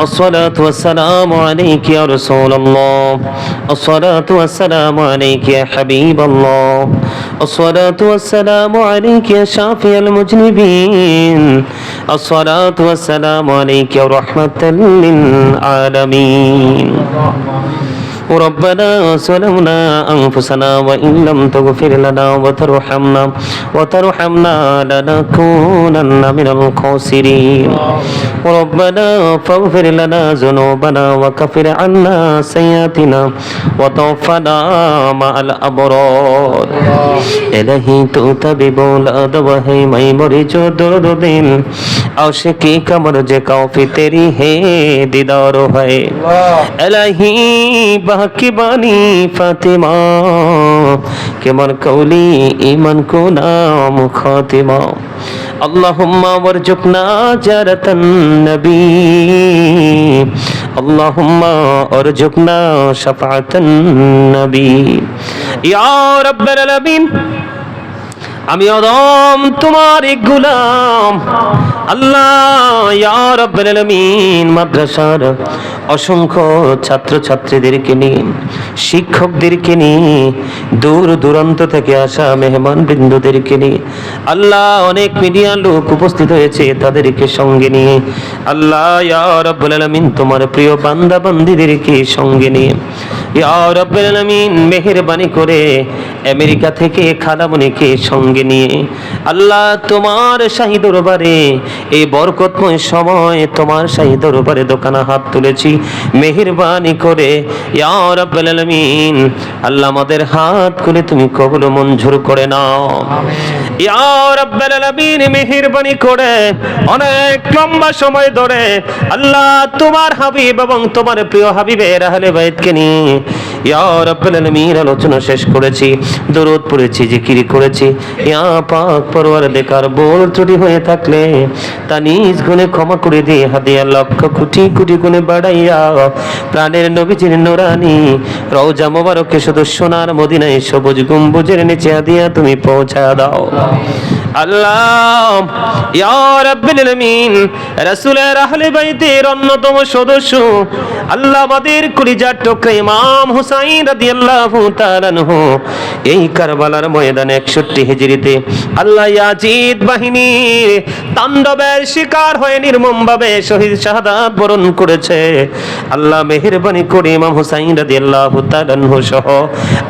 الصلاة والسلام عليك يا رسول الله. الصلاة والسلام عليك يا حبيب الله. الصلاة والسلام عليك يا شافي المذنبين الصلاة والسلام عليك يا رحمة للعالمين. ربنا سلمنا أنفسنا وإن لم تغفر لنا وترحمنا وترحمنا لنكونن من الخاسرين ربنا فاغفر لنا ذنوبنا وكفر عنا سيئاتنا وتوفنا مع الأبرار إلهي تو طبيب الأرض وهي مي مريج درد دل عاشقی کا مرج کافی تیری ہے دیدار ہے الہی بہا হক বাণী ফাতেমা কেমন কৌলি ইমান কো নাম খাতেমা اللهم وارزقنا جارة النبي اللهم ارزقنا شفاعة النبي يا رب العالمين আমি অদম তোমার গুলাম। আল্লাহ রাব্বুল মাদ্রাসার অসংখ্য ছাত্রছাত্রীদেরকে নিয়ে, শিক্ষকদেরকে নিয়ে, দূর দূরান্ত থেকে আসা মেহমান বৃন্দদেরকে নিয়ে, আল্লাহ, অনেক মিডিয়ার লোক উপস্থিত হয়েছে তাদেরকে সঙ্গে নিয়ে। আল্লাহ রাব্বুল আলামিন, তোমার প্রিয় বান্দা বান্দিদেরকে সঙ্গে নিয়ে আলামিন মেহেরবানি করে আমেরিকা থেকে খালামণিকে সঙ্গে নিয়ে আল্লাহ তোমার শাহী দরবারে এই বরকতময় সময় তোমার শাহী দরবারে দোকানে হাত তুলেছি। মেহেরবানি করে আলামিন আল্লাহ আমাদের হাত খুলে তুমি কবুল মঞ্জুর করে নাও। আলামিন করে অনেক লম্বা সময় ধরে আল্লাহ তোমার হাবিব এবং তোমার প্রিয় হাবিবের আহলে বাইতকে নিয়ে ইয়া আলোচনা শেষ করেছি, দরুদ পড়েছি, জিকির করেছি। পাক পরওয়ার দেখার বল ত্রুটি হয়ে থাকলে তা নিজ গুণে ক্ষমা করে দিয়ে হাদিয়া লক্ষ কোটি কোটি গুণে বাড়াইয়া প্রাণের নবীজির নোরানি, রওজা মোবারককে শুধু সোনার মদিনায় সবুজ গম্বুজের নিচে হাদিয়া তুমি পৌঁছা দাও। আল্লাহ রাসূলের আহলে বাইতের অন্যতম সদস্য, আল্লাহ আমাদের কলিজার টুকরা ইমাম হুসাইন রাদিয়াল্লাহু তাআলা আনহু এই কারবালার ময়দানে একষট্টি হিজড়িতে আল্লাহ ইয়াজিদ বাহিনীর তাণ্ডবের শিকার হয়ে নির্মমভাবে শহীদ শাহাদাত বরণ করেছে। আল্লাহ মেহেরবানি করে ইমাম হুসাইন রাদিয়াল্লাহু তাআলাহু সহ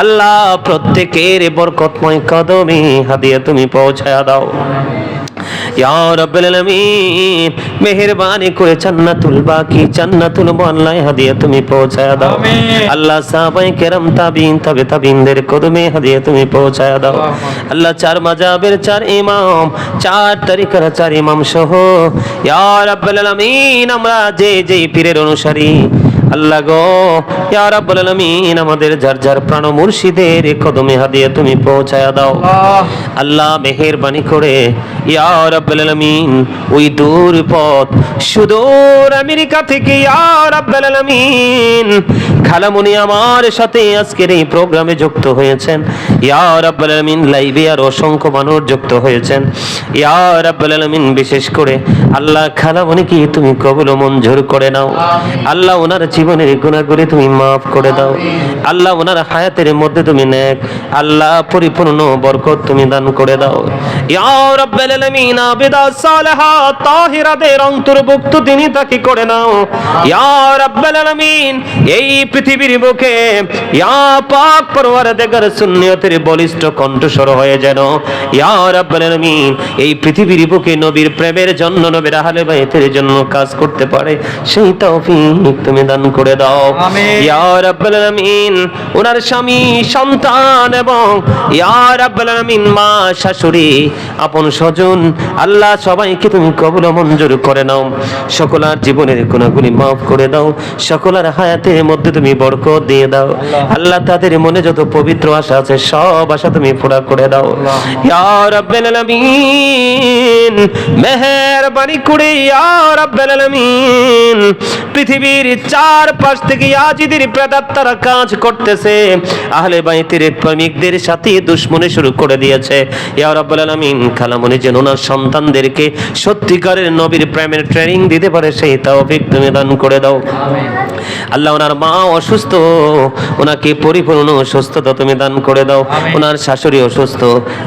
আল্লাহ প্রত্যেকের বরকতময় কদমে হাদিয়া তুমি পৌঁছায়া দাও। ইয়া রাব্বুল আলামিন মেহেরবানি করে জান্নাতুল বাকি জান্নাতুল মোয়াল্লায় হাদিয়া তুমি পৌঁছায়া দাও। আল্লাহ সাহাবায়ে কেরাম তাবিন তবে তাবিনদের কদমে হাদিয়া তুমি পৌঁছায়া দাও। আল্লাহ চার মাযাবের চার ইমাম চার তরিকার চার ইমাম সহ ইয়া রাব্বুল আলামিন আমরা যে যে পীরের অনুসারী আল্লাহ গো রাব্বুল আলামিন আমাদের যার যার প্রাণ মুর্শিদের কদমে হাদিয়া তুমি পৌঁছায়া দাও। আল্লাহ। মেহেরবানি করে রাব্বুল আলামিন ওই দূর পথ সুদূর আমেরিকা থেকে রাব্বুল আলামিন খালামুনি আমার সাথে আজকের এই প্রোগ্রামে যুক্ত হয়েছেন। ইয়া রাব্বুল আলামিন লাইভে আর অসংখ্য মানুষ যুক্ত হয়েছেন। ইয়া রাব্বুল আলামিন বিশেষ করে আল্লাহ খালামুনি কি তুমি কবুল মঞ্জুর করে নাও। আল্লাহ ওনার জীবনের গুণাগুলি তুমি মাফ করে দাও। আল্লাহ ওনার হায়াতের মধ্যে তুমি নেক। আল্লাহ পরিপূর্ণ বরকত তুমি দান করে দাও। এই পৃথিবীর বুকে নবীর প্রেমের জন্য, নবীর জন্য কাজ করতে পারে। সেই তৌফিক তুমি দান করে দাও। ইয়া রাব্বুল আলামিন ওনার স্বামী সন্তান এবং ইয়া রাব্বুল আলামিন মা শাশুড়ি আপন স্বজন আল্লাহ সবাইকে তুমি কবুল মঞ্জুর করে নাও। সকলার জীবনের গুণাগুলি মাফ করে দাও। সকলার হায়াতের মধ্যে তুমি বরকত দিয়ে দাও। আল্লাহ। তাদের মনে যত পবিত্র আশা আছে সব আশা তুমি পুরা করে দাও। ইয়া রাব্বুল আলামিন মেহেরবানি করে ইয়া রাব্বুল আলামিন পৃথিবীর চার পাশ থেকে প্রেতাত্মারা কাজ করতেছে। আহলে বাইতের প্রেমিকদের সাথে দুশ্মনী শুরু করে দিয়েছে। ইয়া রাব্বুল আলামিন খালামণি যেন ওনার সন্তানদেরকে সত্যিকারের নবীর প্রেমের ট্রেনিং দিতে পারে সেই তৌফিক তুমি দান করে দাও। আল্লাহ ওনার মা অসুস্থ ওনাকে পরিপূর্ণ সুস্থতা তুমি দান করে দাও। ওনার শাশুড়ি অসুস্থ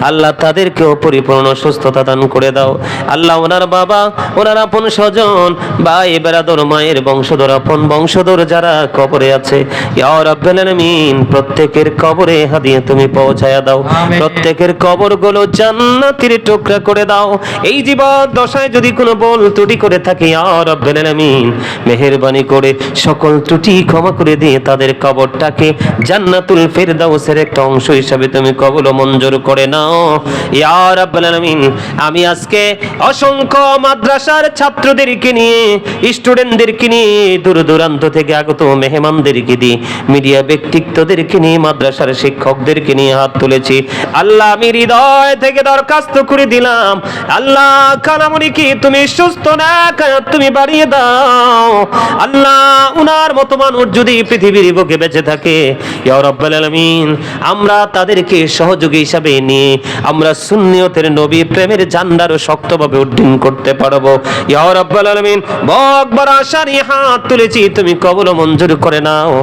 আল্লাহ তাদেরকেও পরিপূর্ণ সুস্থতা দান করে দাও। আল্লাহ ওনার বাবা ওনার আপন স্বজন ভাই বেড়াদর মায়ের বংশধর আপন বংশধর যারা কবরে আছে। প্রত্যেকের কবরে হাদিয়ে তুমি পৌঁছায়া দাও। আমিন। প্রত্যেকের কবরগুলো জান্নাতের টুকরা করে দাও। এই জীবন দশায় যদি কোনো বল ত্রুটি করে থাকে আলামিন মেহেরবানি করে সকল ত্রুটি ক্ষমা করে দিয়ে তাদের কবরটাকে জান্নাতুল ফেরদাউসের একটা অংশ হিসাবে তুমি কবল মঞ্জুর করে নাও। ইয়া রাব্বুল আলামিন আমি আজকে অসংখ্য মাদ্রাসার ছাত্রদেরকে নিয়ে, স্টুডেন্টদেরকে নিয়ে দূর দূরান্ত থেকে আগত মেহমানদেরকে দিয়ে, মিডিয়া ব্যক্তিত্বদেরকে নিয়ে, মাদ্রাসার শিক্ষকদেরকে নিয়ে হাত তুলেছি। আল্লাহ আমি হৃদয় থেকে দরখাস্ত করে দিলাম। আল্লাহ কানামণিকে তুমি সুস্থ না তুমি বাড়িয়ে দাও। আল্লাহ উনার মতো মানুষ যদি পৃথিবীর বুকে বেঁচে থাকে, ইয়া আমরা তাদেরকে সহযোগী হিসাবে নিয়ে আমরা সুন্নিয়তের নবী প্রেমের জান্ডারও শক্তভাবে উড্ডীন করতে পারব। ইয়া রাব্বুল আলামিন বকবার আশার হাত তুলেছি তুমি কবল মঞ্জুর করে নাও।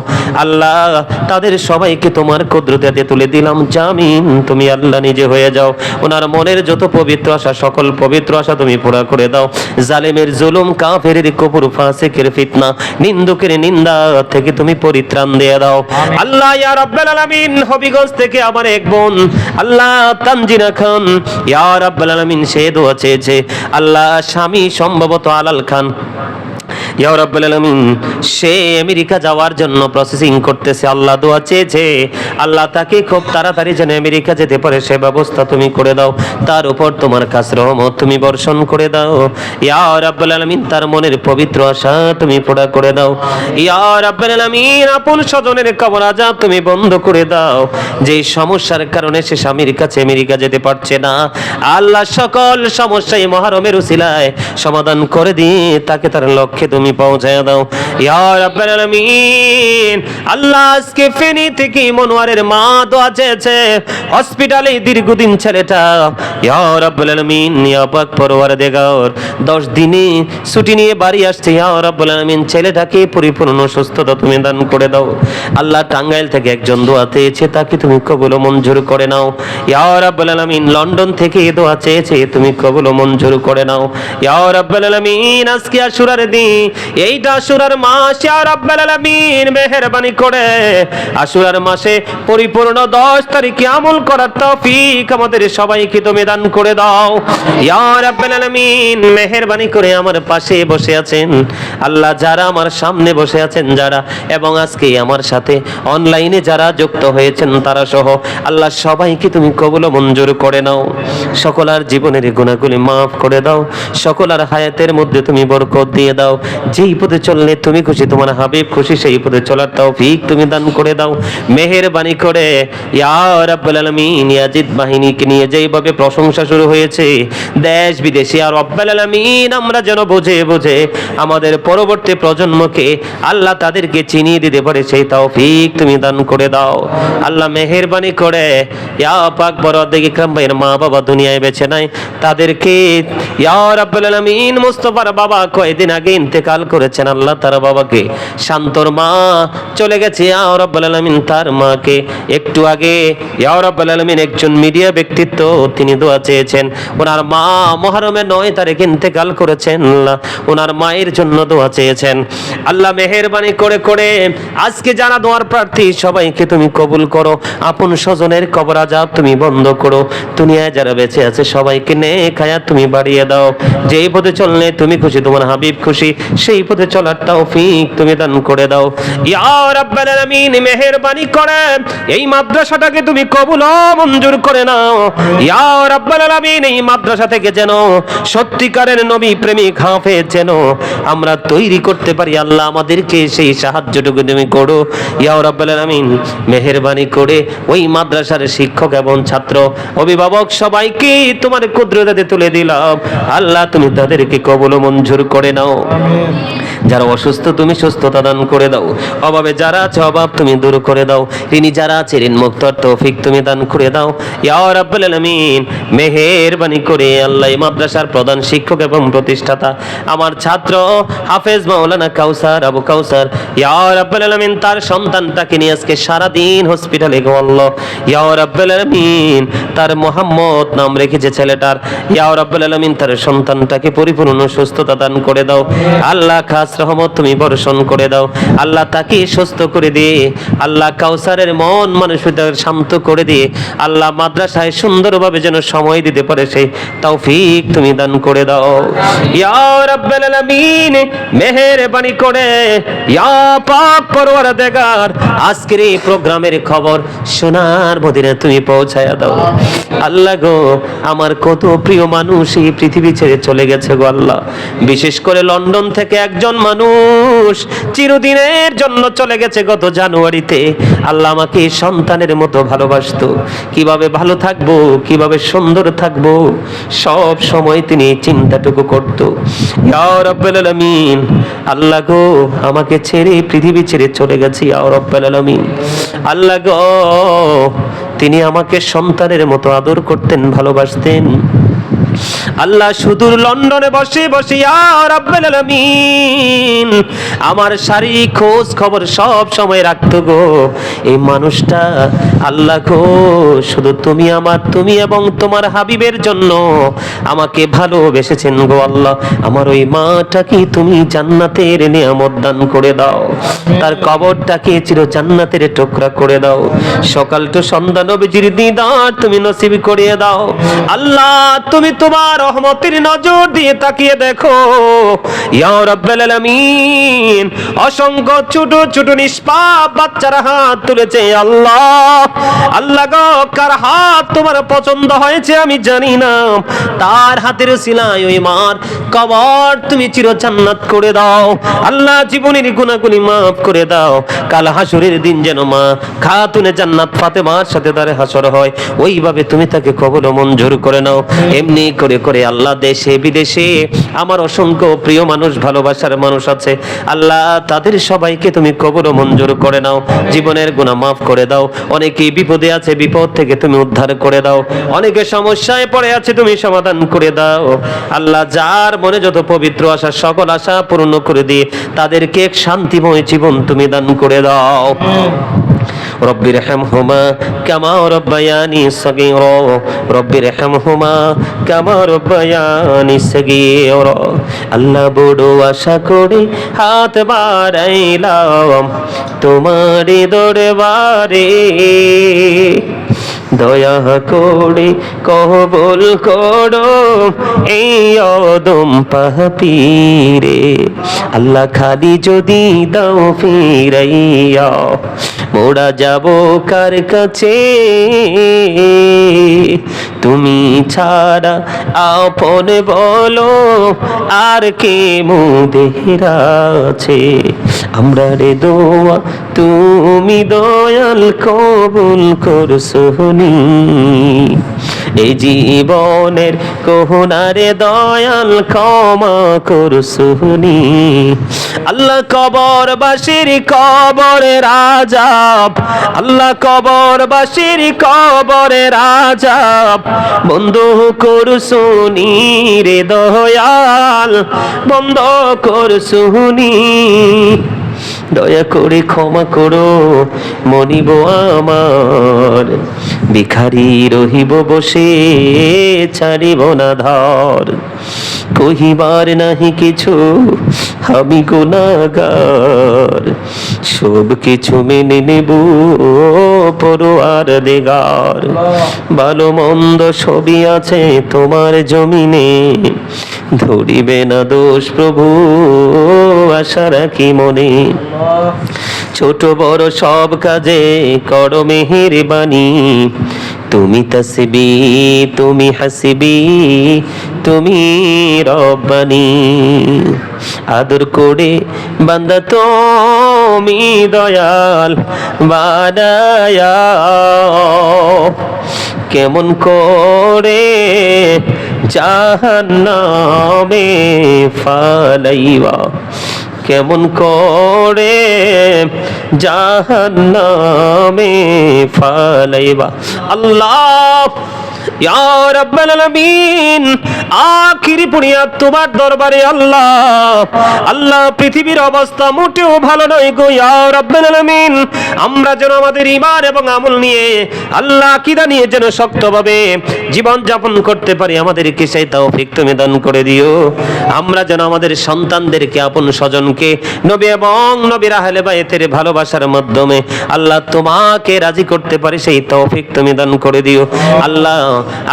আল্লাহ তাদের সবাইকে তোমার কুদরতে তুলে দিলাম জামিন। তুমি আল্লাহ নিজে হয়ে যাও। ওনার মনের যত পবিত্র আশা সকল পবিত্র আশা তুমি পুরা করে দাও। জালেমের জুলুম কাফের কপুর ফাসিকের ফিতনা নিন্দুকের নিন্দা থেকে তুমি পরিত্রাণ দিয়ে দাও। আল্লাহ ইয়া রাব্বাল আলামিন হবিগঞ্জ থেকে আমার এক বোন আল্লাহ তানজিনা খান। ইয়া রাব্বাল আলামিন সে দোয়া চেয়েছে। আল্লাহ স্বামী সম্ভবত আলাল খান। সে আমেরিকা যাওয়ার জন্য প্রসেসিং করতেছে। আল্লাহ দোয়া চেয়েছে। আল্লাহ তাকে খুব তাড়াতাড়ি যেন আমেরিকা যেতে পারে, সে ব্যবস্থা তুমি করে দাও। তার উপর তোমার কাছে রহমত তুমি বর্ষণ করে দাও। তার মনের পবিত্র আশা তুমি পুরা করে দাও। আপন স্বজনের তুমি বন্ধ করে দাও। যে সমস্যার কারণে সে স্বামীর কাছে আমেরিকা যেতে পারছে না। আল্লাহ সকল সমস্যা এই মহারমের উসিলায় সমাধান করে দিয়ে তাকে তার লক্ষ্যে তুমি পৌঁছায় দাও। ইয়া রাব্বাল আলামিন, আল্লাহ আজকে ফেনী থেকে মনোয়ারের মা দোয়া চেয়েছে। হসপিটালে দীর্ঘদিন ছেলেটা, ইয়া রাব্বাল আলামিন, ইয়া পাক পরওয়ার দেগার 10 দিনে ছুটি নিয়ে বাড়ি আসছে। ইয়া রাব্বাল আলামিন, ছেলেটাকে পরিপূর্ণ সুস্থতা তুমি দান করে দাও। আল্লাহ টাঙ্গাইল থেকে একজন দোয়া চেয়েছে, তাকে তুমি কবুল মঞ্জুর করে নাও। ইয়া রাব্বাল আলামিন, লন্ডন থেকে দোয়া চেয়েছে, তুমি কবুল মঞ্জুর করে নাও। ইয়া রাব্বাল আলামিন, আজকে আশুরার দিন এইটা আশুরার মাস আলামিন, মেহেরবানি করে। আশুরার মাসে পরিপূর্ণ 10 তারিখে আমল করার তৌফিক আমাদের সবাইকে তুমি দান করে দাও। ইয়া রাব্বাল আলামিন করে আমার পাশে বসে আছেন। আল্লাহ যারা আমার সামনে বসে আছেন যারা, এবং আজকে আমার সাথে অনলাইনে যারা যুক্ত হয়েছেন তারা সহ, আল্লাহ সবাইকে তুমি কবুল মঞ্জুর করে নাও। সকলার জীবনের গুণাগুলি মাফ করে দাও। সকলার হায়াতের মধ্যে তুমি বরকত দিয়ে দাও। যেই পথে চললে তুমি খুশি তোমার হাবিব, খুশি সেই পথে চলার তৌফিক তুমি দান করে দাও। মেহেরবানি করে, ইয়া ইয়াজিদ বাহিনীকে নিয়ে যেইভাবে প্রশংসা শুরু হয়েছে, দেশ, বিদেশে আর রব্বুল আলামিন, আমরা যেন বুঝে বুঝে আমাদের পরবর্তী প্রজন্মকে আল্লাহ তাদেরকে চিনিয়ে দিতে পারে সেই তৌফিক তুমি দান করে দাও। আল্লাহ মেহেরবানি করে, ইয়া পাক বড় ইকরাম ভাইয়ের মা বাবা দুনিয়ায় বেঁচে নাই তাদেরকে, ইয়া রাব্বুল আলামিন, মুস্তাফার বাবা কয়েকদিন আগে ইন্তেকাল করেছেন আল্লাহ তার বাবাকে। শান্তর মা চলে গেছে রাব্বুল আলামিন তার মাকে। একটু আগে ইয়া রাব্বুল একজন মিডিয়া ব্যক্তিত্ব, তিনি দোয়া চেয়েছেন, ওনার মা মহরমের নয় তারিখ ইন্তেকাল করেছেন ওনার মায়ের জন্য দোয়া চেয়েছেন। আল্লাহ মেহেরবানি করে করে আজকে যারা দোয়ার প্রার্থী, সবাইকে তুমি কবুল করো। আপন স্বজনের কবর আজাব তুমি বন্ধ করো। দুনিয়ায় যারা বেঁচে আছে, সবাইকে নে খায়া তুমি বাড়িয়ে দাও। যেই পথে চললে তুমি খুশি, তোমার হাবিব খুশি। সেই পথে চলার তৌফিক তুমি দান করে দাও। ইয়া রাব্বাল আলামিন, মেহেরবানি করে। এই মাদ্রাসাটাকে তুমি কবুল ও মঞ্জুর করে নাও। ইয়া রাব্বাল আলামিন, এই মাদ্রাসা থেকে যেন সত্যিকারের নবী প্রেমিক হাফেজ যেন আমরা তৈরি করতে পারি। আল্লাহ আমাদেরকে সেই সাহায্যটুকু তুমি করো। ইয়া রাব্বাল আলামিন, মেহেরবানি করে ওই মাদ্রাসার শিক্ষক এবং ছাত্র, অভিভাবক সবাইকে তোমার কুদরতে তুলে দিলাম। আল্লাহ তুমি তাদেরকে কবল মঞ্জুর করে নাও। Amen. যারা অসুস্থ, তুমি সুস্থতা দান করে দাও। অভাবে যারা আছে, অভাব তুমি দূর করে দাও। ঋণী যারা আছে, ঋণ মুক্তর তৌফিক তুমি দান করে দাও। ইয়া রাব্বুল আলামিন, মেহেরবানি করে আল্লাহ মাদ্রাসার প্রধান শিক্ষক এবং প্রতিষ্ঠাতা। আমার ছাত্র হাফেজ মাওলানা কাউসার আবু কাউসার, ইয়া রাব্বুল আলামিন, তার সন্তানটাকে নিয়ে আজকে সারা দিন হসপিটালে গো আল্লাহ ইয়া রাব্বুল আলামিন, তার মোহাম্মদ নাম রেখেছে ছেলেটার, ইয়া রাব্বুল আলামিন, তার সন্তানটাকে পরিপূর্ণ সুস্থতা দান করে দাও। আল্লাহ খাস রহমত তুমি বর্ষণ করে দাও। আল্লাহ তাকে সুস্থ করে দিয়ে, আল্লাহ কাউসারের মন মানসিকতা শান্ত করে দিয়ে, আল্লাহ মাদ্রাসায় সুন্দরভাবে যেন সময় দিতে পারে সেই তৌফিক তুমি দান করে দাও। করে, ইয়া আজকের এই প্রোগ্রামের খবর সোনার মদিনা তুমি পৌঁছায়া দাও। আল্লাহ গো, আমার কত প্রিয় মানুষ এই পৃথিবী ছেড়ে চলে গেছে গো আল্লাহ। বিশেষ করে লন্ডন থেকে একজন মানুষ চিরদিনের জন্য চলে গেছে গত জানুয়ারিতে। আল্লাহ আমাকে সন্তানের মতো ভালোবাসতো। কীভাবে ভালো থাকব, কীভাবে সুন্দর থাকব, সব সময় তিনি চিন্তাটুকু করত। আলামিন, আল্লাহ গো, আমাকে ছেড়ে পৃথিবী ছেড়ে চলে গেছে আলামিন। আল্লাহ গো, তিনি আমাকে সন্তানের মতো আদর করতেন, ভালোবাসতেন। আল্লাহ সুদূর লন্ডনে বসে বসে আলামিন, আমার শারীরিক খোঁজ খবর সব সময় রাখতো গো। এই মানুষটা আল্লাহ গো, শুধু তুমি আমার, তুমি এবং তোমার হাবিবের জন্য আমাকে ভালোবেসেছেন গো আল্লাহ। আমার ওই মাটাকে তুমি জান্নাতের নিয়ামত দান করে দাও। তার কবরটাকে চির জান্নাতের টুকরা করে দাও। সকাল তো সন্ধ্যা নবীজির দিদার তুমি নসিব করিয়ে দাও। আল্লাহ, তুমি তোমার রহমতের নজর দিয়ে তাকিয়ে দেখো। ইয়া অসংখ্য ছোট ছোট নিষ্পাপ বাচ্চারা হাত তুলেছে আল্লাহ। আল্লাহ কার হাত তোমার পছন্দ হয়েছে আমি জানি না। তার হাতের সিলাই ওই মার কবর তুমি চির জান্নাত করে দাও। আল্লাহ জীবনের গুণাগুলি মাফ করে দাও। কাল হাসুরের দিন যেন মা খাতুনে জান্নাত ফাতেমার সাথে তারে হাসর হয়। ওইভাবে তুমি তাকে কবল মঞ্জুর করে নাও। এমনি করে করে আল্লাহ দেশে, বিদেশে আমার অসংখ্য প্রিয় মানুষ, ভালোবাসার মানুষ আছে। আল্লাহ তাদের সবাইকে তুমি কবর মঞ্জুর করে নাও, জীবনের গুণা মাফ করে দাও। অনেকেই বিপদে আছে, বিপদ থেকে তুমি উদ্ধার করে দাও। অনেকে সমস্যায় পড়ে আছে, তুমি সমাধান করে দাও। আল্লাহ যার মনে যত পবিত্র আশা, সকল আশা পূর্ণ করে দিয়ে তাদেরকে এক শান্তিময় জীবন তুমি দান করে দাও। রব্বি রেহম হুমা কামা রব্বায়ানি রব্বি রেহম হুমা কামা রব্বায়ানি সগির। আল্লাহ বড় আশা করে হাত বাড়াইলাম তোমারই বারে দয়া করে কবল করো এই অদম পাপীরে। আল্লাহ খালি যদি দাও ফিরাইয়া মোড়া যাব কার কাছে? তুমি ছাড়া আপন বলো, আর কে মুদের আছে? আমরা রে দোয়া, তুমি দয়াল কবুল করছনি এই জীবনের কোহনারে দয়াল ক্ষমা করছনি আল্লাহ কবর বাসির কবরে রাজাব, আল্লাহ কবর বাসির কবরে রাজাব। বন্ধ করছনি রে দয়াল, বন্ধ করছনি দয়া করে ক্ষমা করো, মনিব আমার। ভিখারি রহিব বসে ছাড়িব না ধর। কহিবার নাহি কিছু আমি গুণাগার। সব কিছু মেনে নেব পড়ুয়ার দেগার। ভালো মন্দ সবই আছে তোমার জমিনে, ধরিবে না দোষ প্রভু, আশা রাখি মনে। ছোট বড় সব কাজে কর মেহের বাণী তুমি তসবি, তুমি হাসিবি, তুমি রব্বানি। আদর করে বান্দা তুমি দয়াল বানায়া কেমন করে জাহান্নামে ফালাইবা কেমন করে জাহান্নামে ফালাইবা? আল্লাহ আখিরি পুনিয়া তোমার দরবারে আল্লাহ। আল্লাহ, পৃথিবীর অবস্থা মোটেও ভালো নয় গো রাব্বাল আলামিন। আমরা যেন আমাদের ঈমান এবং আমল নিয়ে আল্লাহ আকীদা নিয়ে যেন শক্তভাবে জীবন যাপন করতে পারি, আমাদেরকে সেই তৌফিক তুমি দান করে দিও। আমরা যেন আমাদের সন্তানদেরকে, আপন স্বজনকে, নবী এবং নবীর আহলে বাইতের ভালোবাসার মাধ্যমে আল্লাহ তোমাকে রাজি করতে পারি, সেই তৌফিক তুমি দান করে দিও। আল্লাহ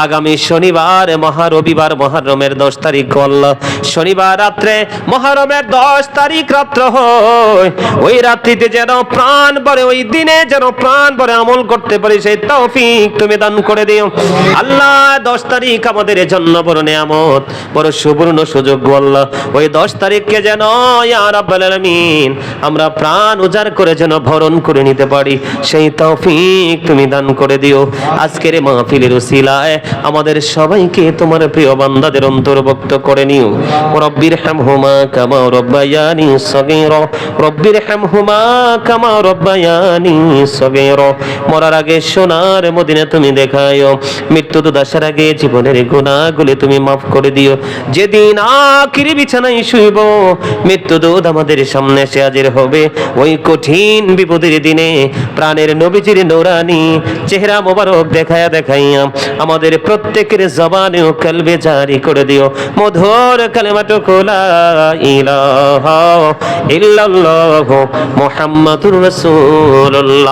আগামী শনিবার মহা রবিবার মহরমের দশ তারিখ আল্লাহ শনিবার রাত্রে, মহরমের দশ তারিখ রাত্র হয়। ওই রাত্রিতে যেন প্রাণ ভরে, ওই দিনে যেন প্রাণ ভরে আমল করতে পারি, সেই তৌফিক তুমি দান করে দিও। আল্লাহ, দশ তারিখ আমাদের জন্য বড় নেয়ামত, বড় সুবর্ণ সুযোগ আল্লাহ ওই দশ তারিখকে যেন, ইয়া আমরা প্রাণ উজাড় করে যেন ভরণ করে নিতে পারি, সেই তৌফিক তুমি দান করে দিও। আজকের মাহফিলের উসিলায় আমাদের সবাইকে তোমার প্রিয় বান্দাদের অন্তর্ভুক্ত করে নিও। রব্বির হামহুমা কামা রব্বায়ানি সগীরা। রব্বির হামহুমা কামা রব্বায়ানি সগীরা। মরার আগে সোনার মদিনা তুমি দেখায়ো মৃত্যু তো দাসার আগে জীবনের গুণাগুলি তুমি মাফ করে দিও। যেদিন আখিরি বিছানায় শুইব, মৃত্যু দুধ আমাদের সামনে এসে হাজির হবে। ওই কঠিন বিপদের দিনে প্রাণের নবীজির নোরানি, চেহারা মোবারক দেখায়া দেখাইয়া আমাদের প্রত্যেকের জবানে ও কলবে জারি করে দিও। মধুর কালেমাটুকু লা ইলাহা ইল্লাল্লাহ মুহাম্মাদুর রাসূলুল্লাহ।